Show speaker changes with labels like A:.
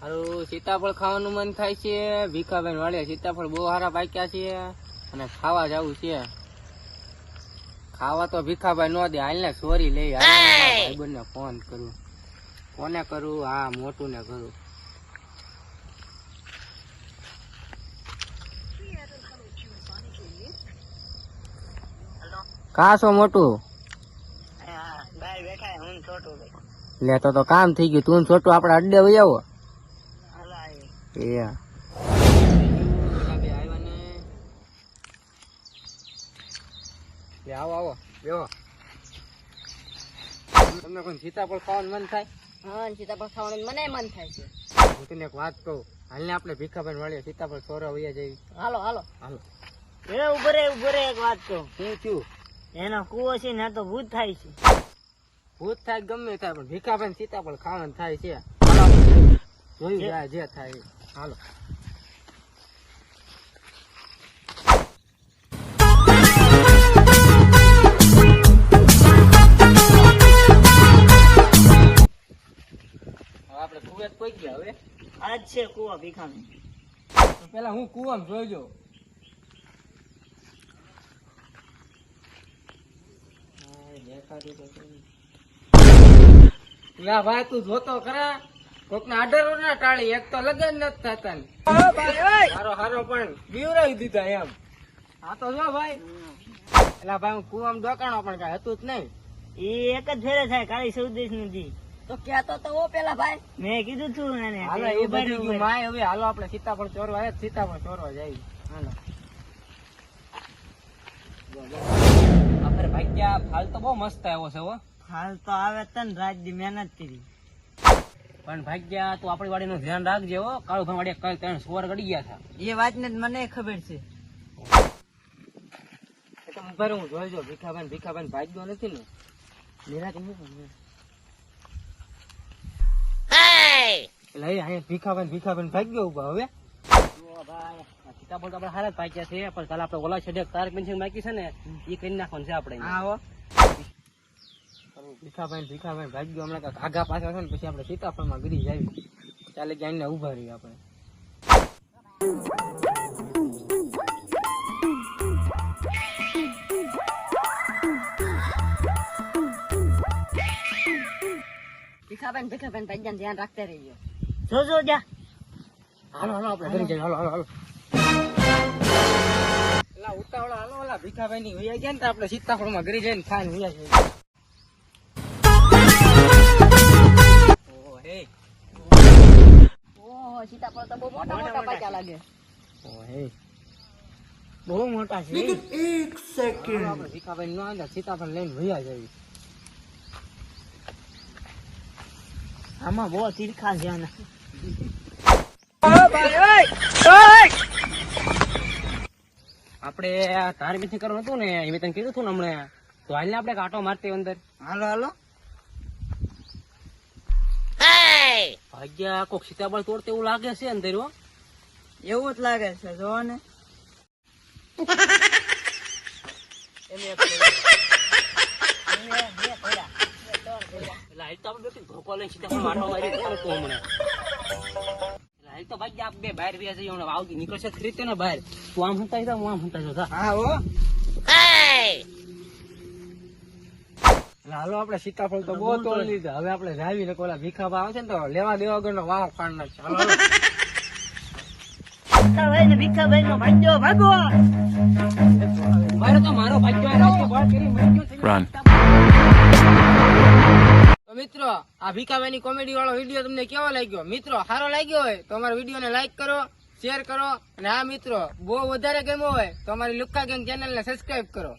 A: હારું સીતાફળ ખાવાનું મન થાય છે. ભીખાભાઈ વાળે સીતાફળ બહુ સારા પાક્યા છે. અને ખાવા જવું છે. ખાવા તો ભીખાભાઈ નો દે હાલ ને સોરી લઈ ભાઈબંધ ને ફોન કરું. કોને કરું? હા મોટું ને કરું કા મોટું? લે તો કામ થઈ ગયું. તું છોટું આપડે અડ્ડે વહી આવો. એ આવો આવો. બેહો. તમને કોઈ સીતાફળ ખાવાનું મન થાય?
B: હા સીતાફળ ખાવાનું મને મન થાય છે.
A: હું તને એક વાત કહું. હાલને આપણે ભીખાભાઈ મળીએ સીતાફળ સોરા વૈયા જઈ
B: હાલો હાલો.
A: હાલો.
B: એ ઊભો રે ઊભો રે એક વાત કહું.
A: શું થયું
B: એનો કૂવો છે ને તો ભૂત થાય છે.
A: ભૂત થાય ગમે થાય પણ ભીખાભાઈ સીતાફળ ખાવાનું થાય છે. જોયું જે થાય. હાલો. હવે આપણે કુવેત કોઈ ગયા હવે.
B: આજ છે કુવા ભીખાનો.
A: તો પેલા હું કુવામાં જોઈજો. લા ભાઈ તું જોતો ખરા? કોક ને ના ટાળી એક તો લગન નથી થતા હારો હારો પણ. બીવરાવી દીધા એમ. હા તો જો ભાઈ. હું કુવામાં ડોકાણો પણ કઈ હતું જ નહીં.
B: એ એક જ ફેરે થાય કાળી સૌદેશ નથી તો ક્યાં તો ઓ પેલા ભાઈ. મેં કીધું તું એને
A: હાલો એ
B: ઊભા
A: બધી માય હવે હાલો આપણે સીતાફળ ચોરવા આવ્યા જ સીતાફળ ચોરવા જાય. હાલો. આપણે ભાગ્યા ફાલ તો બહુ મસ્ત આવ્યો છે હો.
B: ફાલ હાલ તો આવે તને રાત દી મહેનત કરી.
A: પણ ભાગ્યા તું આપણી વાડી નું ધ્યાન રાખજે હો. કાળુ ભાઈ વાડી કાલ ત્રણ સોર ગડી ગયા હતા.
B: એ વાત ને મને ખબર છે.
A: તો હું જોઈ જો ભીખાભાઈ ભીખાભાઈ ભાગ્યો નથી ને. એટલે એ અહીંયા ભીખાભાઈ ભીખાભાઈ ભાગ્યો ઊભા હવે. જો ભાઈ આ આપણે હારા જ પાક્યા છે પણ કાલે આપણે ઓલા છેડે તાર પેન્સિલ બાકી છે ને એ કરી નાખવાનું છે આપણે
B: હા હો.
A: ભીખાભાઈ ભીખાભાઈ ભાગ્યો હમણાં કાંઈક આઘા પાછા છે ને પછી આપણે સીતાફળમાં ગરી જાવી ચાલે ક્યાંય ઊભા રહીએ આપણે.
B: ભીખાભાઈ ભીખાભાઈ ભાઈ ધ્યાન રાખતા રહીએ. જોજો જા
A: હાલો હાલો આપણે ઘરે જઈએ. હાલો હાલો. હાલો ઉતાવળા હાલો ઓલા ભીખાભાઈ ની વૈયા ગયા ને તો આપણે સીતાફળમાં ઘરે જઈને ખાઈને વૈયા જઈએ. ઓહો
B: સીતાફળ તો બહુ મોટા મોટા પાક્યા લાગે. બહુ મોટા છે.
A: હાલો આપણે ભીખાભાઈ નો અંદર સીતાફળ લઈને વૈયા જઈએ.
B: આમાં બહુ તીરખા છે આના.
A: આપણે આ કરવાનું હતું ને એ મેં તને કીધું હતું ને હમણાં તો હાલ ને આપણે એક મારતી અંદર.
B: હાલો હાલો.
A: ભાગ્યા કોક સીતાબળ તોડતે એવું લાગે છે અંધેરો
B: એવું જ લાગે છે જો ને.
A: નીકળશે ખરી તે ને બહાર. તું આમ હંતા આમ હંતા જા
B: હા
A: હાલો આપડે સીતાફળ તો બહુ તો લીધા. હવે આપડે જાવી ને કોલા ભીખા આવે છે ને તો લેવા દેવા વગરનો વાવ કાઢ નાખશે હાલો.
B: ભીખાભાઈ નો ભાગ્યો ભાગો.
A: મારે તો મારો ભાગ્યો મિત્રો આ ભીખાભાઈની કોમેડી વાળો વીડિયો તમને કેવો લાગ્યો? મિત્રો સારો લાગ્યો હોય તો અમારા વિડીયોને લાઈક કરો શેર કરો અને આ મિત્રો બહુ વધારે ગમ્યો હોય તો અમારી લુક્કા ગેંગ ચેનલને સબસ્ક્રાઇબ કરો.